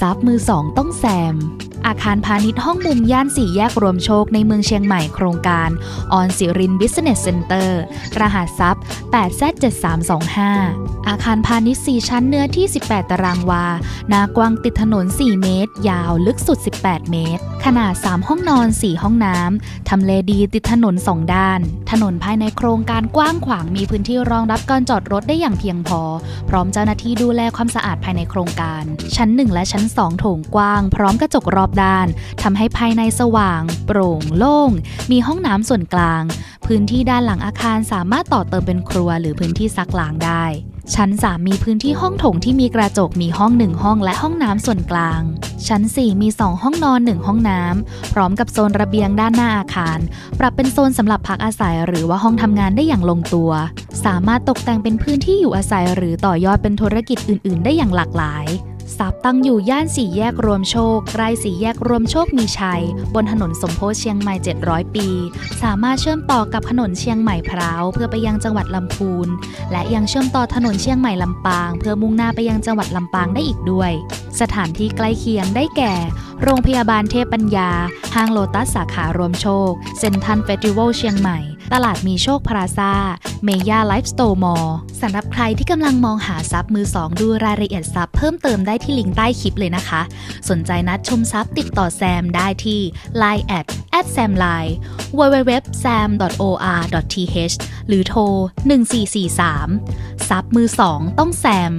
ซับมือสองต้องแซม อาคารพาณิชย์ห้องมุมย่านสี่แยกรวมโชคในเมืองเชียงใหม่โครงการออนสิรินบิสเนสเซ็นเตอร์รหัสซับ 8Z7325 อาคารพาณิชย์ 4 ชั้นเนื้อที่ 18 ตารางวา หน้ากว้างติดถนน 4 เมตร ยาวลึกสุด 18 เมตร ขนาด 3 ห้องนอน 4 ห้องน้ำ ทำเลดีติดถนน 2 ด้าน ถนนภายในโครงการกว้างขวางมีพื้นที่รองรับการจอดรถได้อย่างเพียงพอ พร้อมเจ้าหน้าที่ดูแลความสะอาดภายในโครงการ ชั้น 1 และชั้น 2 โถงกว้าง พร้อมกระจกรอบด้านทำให้ภายในสว่าง โปร่งโล่ง มีห้องน้ำส่วนกลาง พื้นที่ด้านหลังอาคารสามารถต่อเติมเป็นครัวหรือพื้นที่ซักล้างได้ ชั้น 3 มีพื้นที่ห้องโถงที่มีกระจกมีห้อง 1 ห้องและห้องน้ำส่วนกลาง ชั้น 4 มี 2 ห้องนอน 1 ห้องน้ำพร้อมกับโซนระเบียงด้านหน้าอาคาร ปรับเป็นโซนสำหรับพักอาศัยหรือว่าห้องทำงานได้อย่างลงตัว สามารถตกแต่งเป็นพื้นที่อยู่อาศัย หรือต่อยอดเป็นธุรกิจอื่น ๆ ได้อย่างหลากหลาย ซับตั้งอยู่ย่านสี่แยกรวมโชคใกล้สี่แยกรวมโชคมีชัย บนถนนสมโพธิเชียงใหม่ 700 ปี สามารถเชื่อมต่อกับถนนเชียงใหม่พร้าวเพื่อไปยังจังหวัดลำพูน และยังเชื่อมต่อถนนเชียงใหม่ลำปาง เพื่อมุ่งหน้าไปยังจังหวัดลำปางได้อีกด้วย สถานที่ใกล้เคียงได้แก่ โรงพยาบาลเทพปัญญา ห้างโลตัสสาขารวมโชค เซ็นทรัลเฟสติวัลเชียงใหม่ ตลาดมีโชคพลาซาเมย่าไลฟ์สโตร์มอลสำหรับใครที่กำลังมองหาซับมือสองดูรายละเอียดซับเพิ่มเติมได้ที่ลิงก์ใต้คลิปเลยนะคะ สนใจนัดชมซับติดต่อแซมได้ที่ line at at sam line www.sam.or.th หรือโทร 1443 ซับมือสองต้องแซม